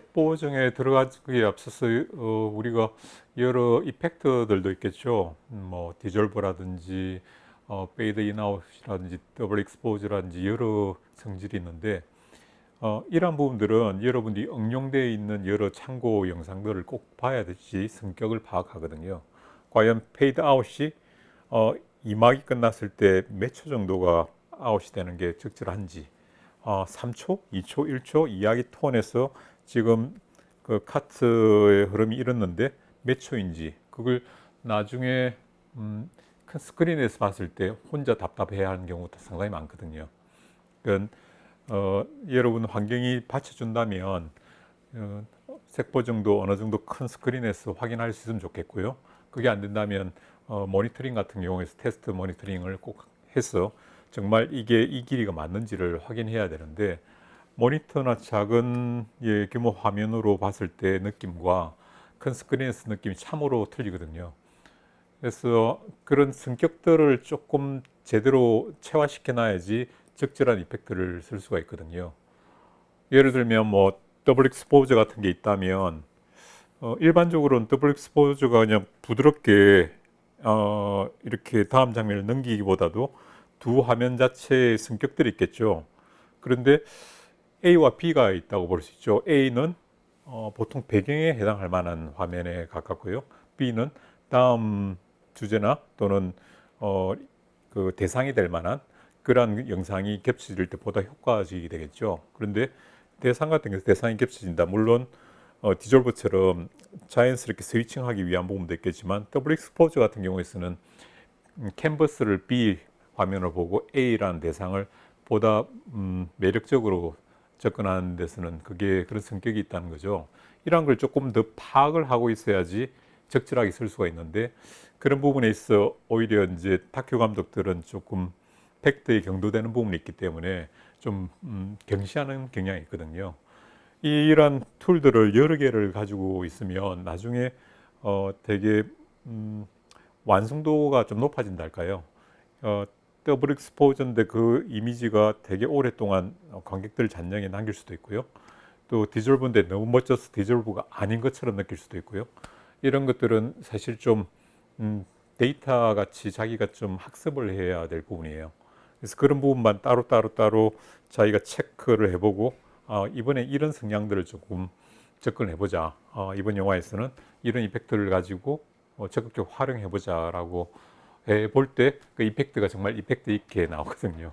색보정에 들어가기에 앞서서 어, 우리가 여러 이펙트들도 있겠죠. 음, 뭐 디졸브라든지 어, 페이드 인아웃이라든지 더블 익스포즈라든지 여러 성질이 있는데 어, 이러한 부분들은 여러분들이 응용되어 있는 여러 참고 영상들을 꼭 봐야 되지 성격을 파악하거든요. 과연 페이드 아웃이 어, 이막이 끝났을 때 몇 초 정도가 아웃이 되는 게 적절한지 어, 3초, 2초, 1초 이야기 톤에서 지금 그 카트의 흐름이 이렇는데 몇 초인지 그걸 나중에 음, 큰 스크린에서 봤을 때 혼자 답답해야 하는 경우도 상당히 많거든요. 그건 어, 여러분 환경이 받쳐준다면 어, 색보 정도 어느 정도 큰 스크린에서 확인할 수 있으면 좋겠고요. 그게 안 된다면 어, 모니터링 같은 경우에서 테스트 모니터링을 꼭 해서 정말 이게 이 길이가 맞는지를 확인해야 되는데 모니터나 작은 예, 규모 화면으로 봤을 때 느낌과 큰 스크린에서 느낌이 참으로 틀리거든요. 그래서 그런 성격들을 조금 제대로 체화시켜 놔야지 적절한 이펙트를 쓸 수가 있거든요. 예를 들면 뭐 더블 익스포저 같은 게 있다면 어, 일반적으로는 더블 익스포저가 그냥 부드럽게 어, 이렇게 다음 장면을 넘기기보다도 두 화면 자체의 성격들이 있겠죠. 그런데 A와 B가 있다고 볼 수 있죠. A는 어, 보통 배경에 해당할 만한 화면에 가깝고요. B는 다음 주제나 또는 어, 그 대상이 될 만한 그러한 영상이 겹쳐질 때 보다 효과적이 되겠죠. 그런데 대상 같은 경우 대상이 겹쳐진다. 물론 어, 디졸브처럼 자연스럽게 스위칭하기 위한 부분도 있겠지만 더블 익스포저 같은 경우에서는 음, 캔버스를 B 화면을 보고 A라는 대상을 보다 음, 매력적으로 접근하는 데서는 그게 그런 성격이 있다는 거죠. 이런 걸 조금 더 파악을 하고 있어야지 적절하게 쓸 수가 있는데 그런 부분에 있어 오히려 이제 다큐 감독들은 조금 팩트에 경도되는 부분이 있기 때문에 좀 음, 경시하는 경향이 있거든요. 이러한 툴들을 여러 개를 가지고 있으면 나중에 어, 되게 음, 완성도가 좀 높아진달까요? 어, 더블 익스포저인데 그 이미지가 되게 오랫동안 관객들 잔영에 남길 수도 있고요. 또 디졸브인데 너무 멋져서 디졸브가 아닌 것처럼 느낄 수도 있고요. 이런 것들은 사실 좀 음, 데이터 같이 자기가 좀 학습을 해야 될 부분이에요. 그래서 그런 부분만 따로 따로 따로 자기가 체크를 해보고 어, 이번에 이런 성향들을 조금 접근해 보자. 어, 이번 영화에서는 이런 이펙트를 가지고 어, 적극적으로 활용해 보자라고 해 볼 때 그 이펙트가 정말 이펙트 있게 나오거든요.